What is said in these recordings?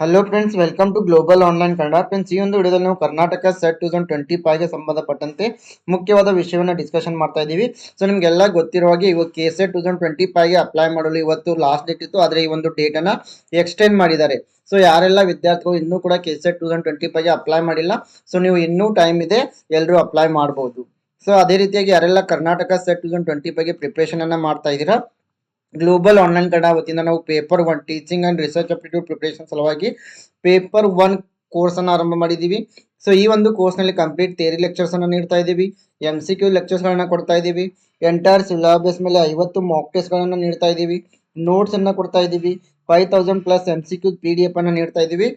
Hello friends welcome to global online Kannada friends ಈ ಒಂದು ವಿಡಿಯೋದಲ್ಲಿ ನಾವು Karnataka SET two thousand twenty ಫೈವ್ಗೆ ಸಂಬಂಧಪಟ್ಟಂತೆ ಮುಖ್ಯವಾದ ವಿಷಯವನ್ನು ಡಿಸ್ಕಷನ್ ಮಾಡ್ತಾ ಇದ್ದೀವಿ. ಸೊ ನಿಮಗೆಲ್ಲ ಗೊತ್ತಿರುವ ಹಾಗೆ ಇವಾಗ K SET two thousand twenty ಫೈವ್ಗೆ apply ಮಾಡಲು ಇವತ್ತು ಲಾಸ್ಟ್ ಡೇಟ್ ಇತ್ತು. ಆದರೆ ಈ ಒಂದು ಡೇಟನ್ನು ಎಕ್ಸ್ಟೆಂಡ್ ಮಾಡಿದ್ದಾರೆ. ಸೊ ಯಾರೆಲ್ಲ ವಿದ್ಯಾರ್ಥಿಗಳು ಇನ್ನೂ ಕೂಡ K SET two thousand twenty ಫೈವ್ಗೆ apply ಮಾಡಿಲ್ಲ ಸೊ ನೀವು ಇನ್ನೂ ಟೈಮ್ ಇದೆ ಎಲ್ಲರೂ ಅಪ್ಲೈ ಮಾಡ್ಬೋದು. ಸೊ ಅದೇ ರೀತಿಯಾಗಿ ಯಾರೆಲ್ಲ Karnataka SET two thousand twenty ಫೈವ್ಗೆ preparation ಅನ್ನ ಮಾಡ್ತಾ ಇದ್ದೀರಾ ಗ್ಲೋಬಲ್ ಆನ್ಲೈನ್ ಕನ್ನಡ ವತಿಯಿಂದ ನಾವು paper one teaching and research aptitude preparation ಸಲುವಾಗಿ ಪೇಪರ್ ಒನ್ ಕೋರ್ಸ್ ಅನ್ನು ಆರಂಭ ಮಾಡಿದ್ದೀವಿ. ಸೊ ಈ ಒಂದು ಕೋರ್ಸ್ನಲ್ಲಿ ಕಂಪ್ಲೀಟ್ ಥಿಯರಿ ಲೆಕ್ಚರ್ಸ್ ಅನ್ನು ನೀಡ್ತಾ ಇದ್ದೀವಿ. ಎಂ ಸಿ ಕ್ಯೂ ಲೆಕ್ಚರ್ಸ್ಗಳನ್ನ ಕೊಡ್ತಾ ಇದ್ದೀವಿ. ಎಂಟೈರ್ ಸಿಲಬಸ್ ಮೇಲೆ ಐವತ್ತು ಮಾಕ್ ಟೆಸ್ಟ್ಗಳನ್ನು ನೀಡ್ತಾ ಇದ್ದೀವಿ. ನೋಟ್ಸ್ ಅನ್ನು ಕೊಡ್ತಾ ಇದ್ದೀವಿ. Five thousand plus M C Q P D F ಅನ್ನು ನೀಡ್ತಾ ಇದ್ದೀವಿ.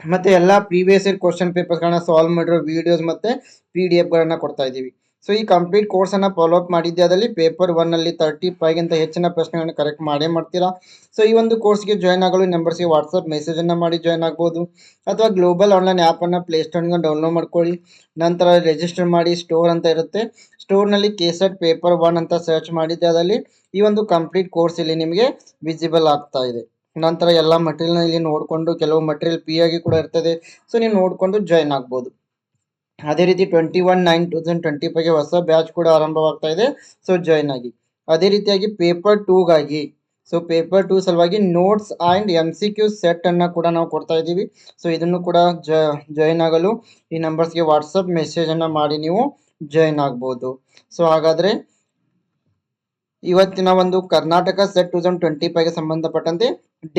ಮತ್ತೆ ಎಲ್ಲ ಪ್ರೀವಿಯಸ್ ಇಯರ್ ಕ್ವಶನ್ ಪೇಪರ್ಸ್ಗಳನ್ನ ಸಾಲ್ವ್ ಮಾಡಿರೋ ವಿಡಿಯೋಸ್ ಮತ್ತೆ ಪಿ ಡಿ ಎಫ್ಗಳನ್ನು ಕೊಡ್ತಾ ಇದ್ದೀವಿ. ಸೊ ಈ ಕಂಪ್ಲೀಟ್ ಕೋರ್ಸ್ ಅನ್ನ ಫಾಲೋ ಅಪ್ ಮಾಡಿದ್ದೆ. ಅದರಲ್ಲಿ ಪೇಪರ್ ಒನ್ ಅಲ್ಲಿ ತರ್ಟಿ ಫೈವ್ ಗಿಂತ ಹೆಚ್ಚಿನ ಪ್ರಶ್ನೆಗಳನ್ನು ಕರೆಕ್ಟ್ ಮಾಡೇ ಮಾಡ್ತೀರಾ? ಸೊ ಈ ಒಂದು ಕೋರ್ಸ್ಗೆ ಜಾಯ್ನ್ ಆಗಲು ನಂಬರ್ಸ್ಗೆ ವಾಟ್ಸಪ್ ಮೆಸೇಜ್ ಅನ್ನ ಮಾಡಿ ಜಾಯ್ನ್ ಆಗ್ಬೋದು. ಅಥವಾ ಗ್ಲೋಬಲ್ ಆನ್ಲೈನ್ ಆ್ಯಪ್ ಅನ್ನ ಪ್ಲೇಸ್ಟೋರ್ನಿಂದ ಡೌನ್ಲೋಡ್ ಮಾಡ್ಕೊಳ್ಳಿ. ನಂತರ ರಿಜಿಸ್ಟರ್ ಮಾಡಿ ಸ್ಟೋರ್ ಅಂತ ಇರುತ್ತೆ. ಸ್ಟೋರ್ನಲ್ಲಿ ಕೇಸೆಟ್ ಪೇಪರ್ ಒನ್ ಅಂತ ಸರ್ಚ್ ಮಾಡಿದ್ದೆ. ಅದರಲ್ಲಿ ಈ ಒಂದು ಕಂಪ್ಲೀಟ್ ಕೋರ್ಸ್ ಇಲ್ಲಿ ನಿಮಗೆ ವಿಸಿಬಲ್ ಆಗ್ತಾ ಇದೆ. ನಂತರ ಎಲ್ಲ ಮಟೀರಿಯಲ್ನ ಇಲ್ಲಿ ನೋಡಿಕೊಂಡು, ಕೆಲವು ಮಟೀರಿಯಲ್ ಪಿ ಆಗಿ ಕೂಡ ಇರ್ತದೆ. ಸೊ ನೀವು ನೋಡಿಕೊಂಡು ಜಾಯ್ನ್ ಆಗ್ಬೋದು. ಅದೇ ರೀತಿ twenty one nine two thousand twenty ಫೈವ್ಗೆ ಹೊಸ ಬ್ಯಾಚ್ ಕೂಡ ಆರಂಭವಾಗ್ತಾ ಇದೆ. ಸೊ ಜಾಯ್ನ್ ಆಗಿ. ಅದೇ ರೀತಿಯಾಗಿ ಪೇಪರ್ ಟೂಗಾಗಿ ಸೊ ಪೇಪರ್ ಟೂ ಸಲುವಾಗಿ notes and M C Q set ಅನ್ನು ಕೂಡ ನಾವು ಕೊಡ್ತಾ ಇದ್ದೀವಿ. ಸೊ ಇದನ್ನು ಕೂಡ ಜಾಯ್ನ್ ಆಗಲು ಈ ನಂಬರ್ಸ್ಗೆ ವಾಟ್ಸಪ್ ಮೆಸೇಜ್ ಅನ್ನ ಮಾಡಿ ನೀವು ಜಾಯ್ನ್ ಆಗ್ಬೋದು. ಸೊ ಹಾಗಾದ್ರೆ ಇವತ್ತಿನ ಒಂದು Karnataka SET two thousand twenty ಫೈವ್ಗೆ ಸಂಬಂಧಪಟ್ಟಂತೆ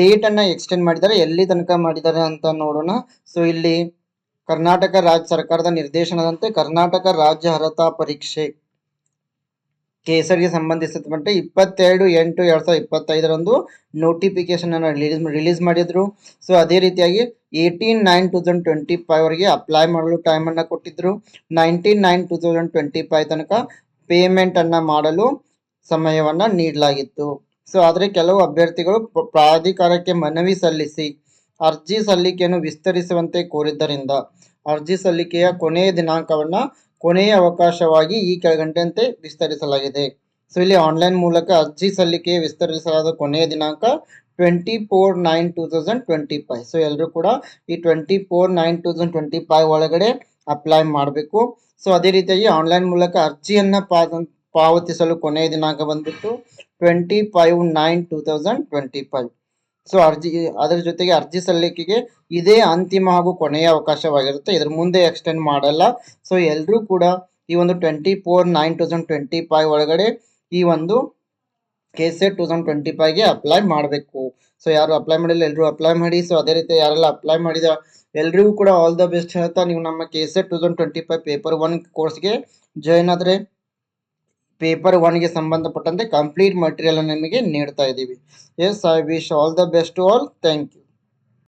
ಡೇಟ್ ಅನ್ನ ಎಕ್ಸ್ಟೆಂಡ್ ಮಾಡಿದ್ದಾರೆ. ಎಲ್ಲಿ ತನಕ ಮಾಡಿದ್ದಾರೆ ಅಂತ ನೋಡೋಣ. ಸೊ ಇಲ್ಲಿ ಕರ್ನಾಟಕ ರಾಜ್ಯ ಸರ್ಕಾರದ ನಿರ್ದೇಶನದಂತೆ ಕರ್ನಾಟಕ ರಾಜ್ಯ ಅರ್ಹತಾ ಪರೀಕ್ಷೆ ಕೇಸರಿಗೆ ಸಂಬಂಧಿಸಿದಂತೆ ಇಪ್ಪತ್ತೆರಡು ಎಂಟು ಎರಡು ಸಾವಿರದ ಇಪ್ಪತ್ತೈದರಂದು ನೋಟಿಫಿಕೇಶನ್ ಅನ್ನು ರಿಲೀಸ್ ರಿಲೀಸ್ ಮಾಡಿದ್ರು. ಸೊ ಅದೇ ರೀತಿಯಾಗಿ eighteen nine two thousand twenty five ವರೆಗೆ ಅಪ್ಲೈ ಮಾಡಲು ಟೈಮನ್ನು ಕೊಟ್ಟಿದ್ದರು nineteen nine two thousand twenty five ತನಕ ಪೇಮೆಂಟ್ ಅನ್ನ ಮಾಡಲು ಸಮಯವನ್ನ ನೀಡಲಾಗಿತ್ತು. ಸೊ ಆದರೆ ಕೆಲವು ಅಭ್ಯರ್ಥಿಗಳು ಪ್ರ- ಪ್ರಾಧಿಕಾರಕ್ಕೆ ಮನವಿ ಸಲ್ಲಿಸಿ ಅರ್ಜಿ ಸಲ್ಲಿಕೆಯನ್ನು ವಿಸ್ತರಿಸುವಂತೆ ಕೋರಿದ್ದರಿಂದ ಅರ್ಜಿ ಸಲ್ಲಿಕೆಯ ಕೊನೆಯ ದಿನಾಂಕವನ್ನ ಕೊನೆಯ ಅವಕಾಶವಾಗಿ ಈ ಕೆಳಗಂಟೆಯಂತೆ ವಿಸ್ತರಿಸಲಾಗಿದೆ. ಸೊ ಇಲ್ಲಿ ಆನ್ಲೈನ್ ಮೂಲಕ ಅರ್ಜಿ ಸಲ್ಲಿಕೆ ವಿಸ್ತರಿಸಲಾದ ಕೊನೆಯ ದಿನಾಂಕ twenty four nine two thousand twenty five so ಎಲ್ಲರೂ ಕೂಡ ಈ twenty four nine two thousand twenty five ಒಳಗಡೆ ಅಪ್ಲೈ ಮಾಡಬೇಕು. ಸೊ ಅದೇ ರೀತಿಯಾಗಿ ಆನ್ಲೈನ್ ಮೂಲಕ ಅರ್ಜಿಯನ್ನು ಪಾವತಿಸಲು ಕೊನೆಯ ದಿನಾಂಕ ಬಂದ್ಬಿಟ್ಟು twenty five nine two thousand twenty five so ಅರ್ಜಿ, ಅದರ ಜೊತೆಗೆ ಅರ್ಜಿ ಸಲ್ಲಿಕೆಗೆ ಇದೇ ಅಂತಿಮ ಹಾಗೂ ಕೊನೆಯ ಅವಕಾಶವಾಗಿರುತ್ತೆ. ಇದ್ರ ಮುಂದೆ ಎಕ್ಸ್ಟೆಂಡ್ ಮಾಡಲ್ಲ. ಸೊ ಎಲ್ಲರೂ ಕೂಡ ಈ ಒಂದು twenty four nine thousand twenty five ಒಳಗಡೆ ಈ ಒಂದು K SET two thousand twenty ಫೈವ್ಗೆ apply ಮಾಡಬೇಕು. ಸೊ ಯಾರು ಅಪ್ಲೈ ಮಾಡಿಲ್ಲ ಎಲ್ಲರೂ ಅಪ್ಲೈ ಮಾಡಿ. ಸೊ ಅದೇ ರೀತಿ ಯಾರೆಲ್ಲ ಅಪ್ಲೈ ಮಾಡಿದ, ಎಲ್ರಿಗೂ ಕೂಡ ಆಲ್ ದ ಬೆಸ್ಟ್ ಹೇಳ್ತಾ, ನೀವು ನಮ್ಮ K SET two thousand twenty five paper one ಕೋರ್ಸ್ಗೆ ಜಾಯ್ನ್ ಆದರೆ ಪೇಪರ್ ಒನ್ಗೆ ಸಂಬಂಧಪಟ್ಟಂತೆ ಕಂಪ್ಲೀಟ್ ಮಟೀರಿಯಲ್ ನಿಮಗೆ ನೀಡ್ತಾ ಇದ್ದೀವಿ. Yes I wish all the best all thank you